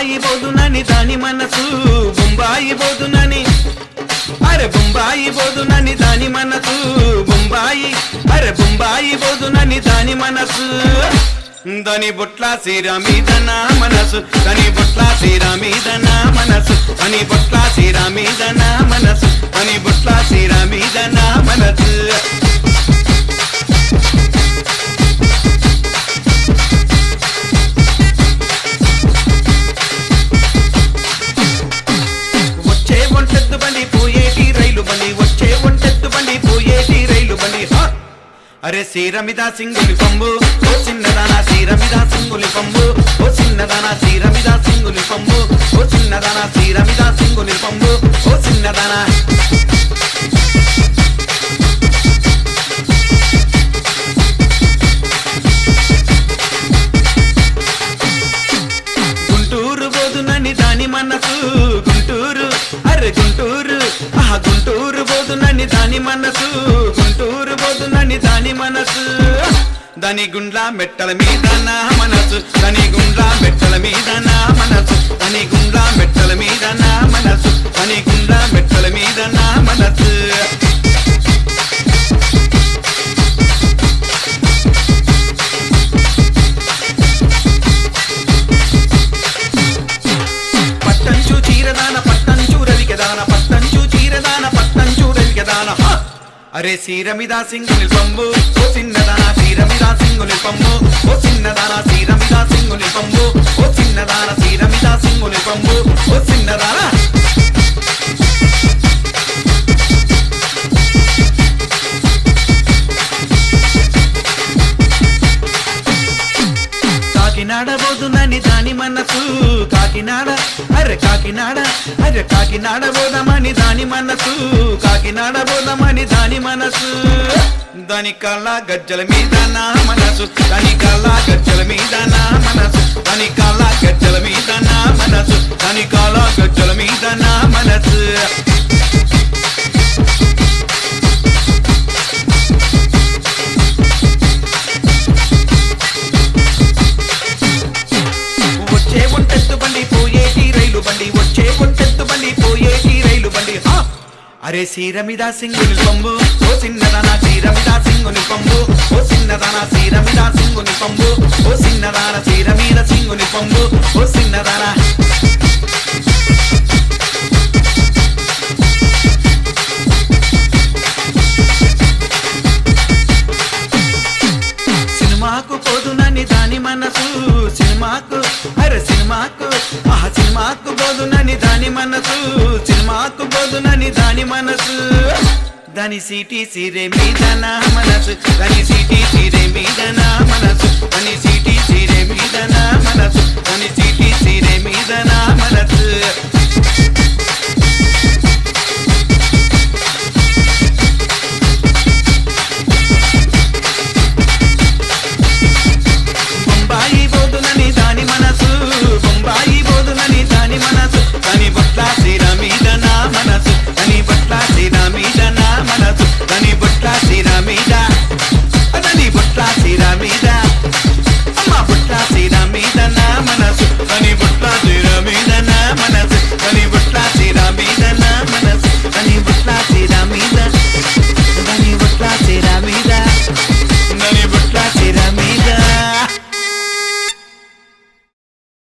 బొంబాయి బోదునని దాని మనసు బొంబాయి బోదునని అరే బొంబాయి బోదునని దాని మనసు బొంబాయి అరే బొంబాయి బోదునని దాని మనసు. దాని బొట్ల సీర మీద నా మనసు దాని బొట్ల సీర మీద నా మనసు దాని బొట్ల సీర మీద నా మనసు దాని బొట్ల సీర మీద నా మనసు. అరే సీరమిద సింగులి పంబు ఓ చిన్నదానా సీరమిద సింగులి పంబు ఓ చిన్నదానా సీరమిద సింగులి పంబు ఓ చిన్నదానా సీరమిద సింగులి పంబు ఓ చిన్నదానా. గుంటూరు బోదునని దాని మనసు గుంటూరు అరే గుంటూరు ఆహా గుంటూరు బోదునని దాని మనసు దాని దాని మనసు. దాని గుండ్ల మెట్టల మీద నా మనసు. దాని గుండ్ల మెట్టల మీద నా మనసు. అరే సీరమిద సింగుని పంబు ఓ చిన్నదాన సీరమిద సింగుని పంబు ఓ చిన్నదాన సీరమిద సింగుని పంబు ఓ చిన్నదాన సీరమిద సింగుని పంబు ఓ చిన్నదాన. కాకినాడ బోదునని దాని మనసు. కాకినాడ అరే కాకినాడ అరే కాకినాడ పోదామని దాని మనసు కాకినాడ పోదామని దాని మనసు. దాని కళ్ళ గజ్జల మీద నా మనసు దాని కళ్ళ గజ్జల మీద నా మనసు దాని కళ్ళ గజ్జల మీద నా మనసు దాని కళ్ళ గజ్జల మీద నా మనసు. అరే సీరమిద సింగుని పంబు. ఓ చిన్నదానా సీరమిద సింగుని పంబు. ఓ చిన్నదానా సీరమిద సింగుని పంబు. ఓ చిన్నదానా సీరమీద సింగుని పంబు. ఓ చిన్నదానా దాని సీటీ సీరే మీద నా మనసు దాని సీటీ సీరే మీద నా మనసు దాని సీటీ సీరే మీద నా మనసు దాని సీటీ సీరే మీద నా మనసు.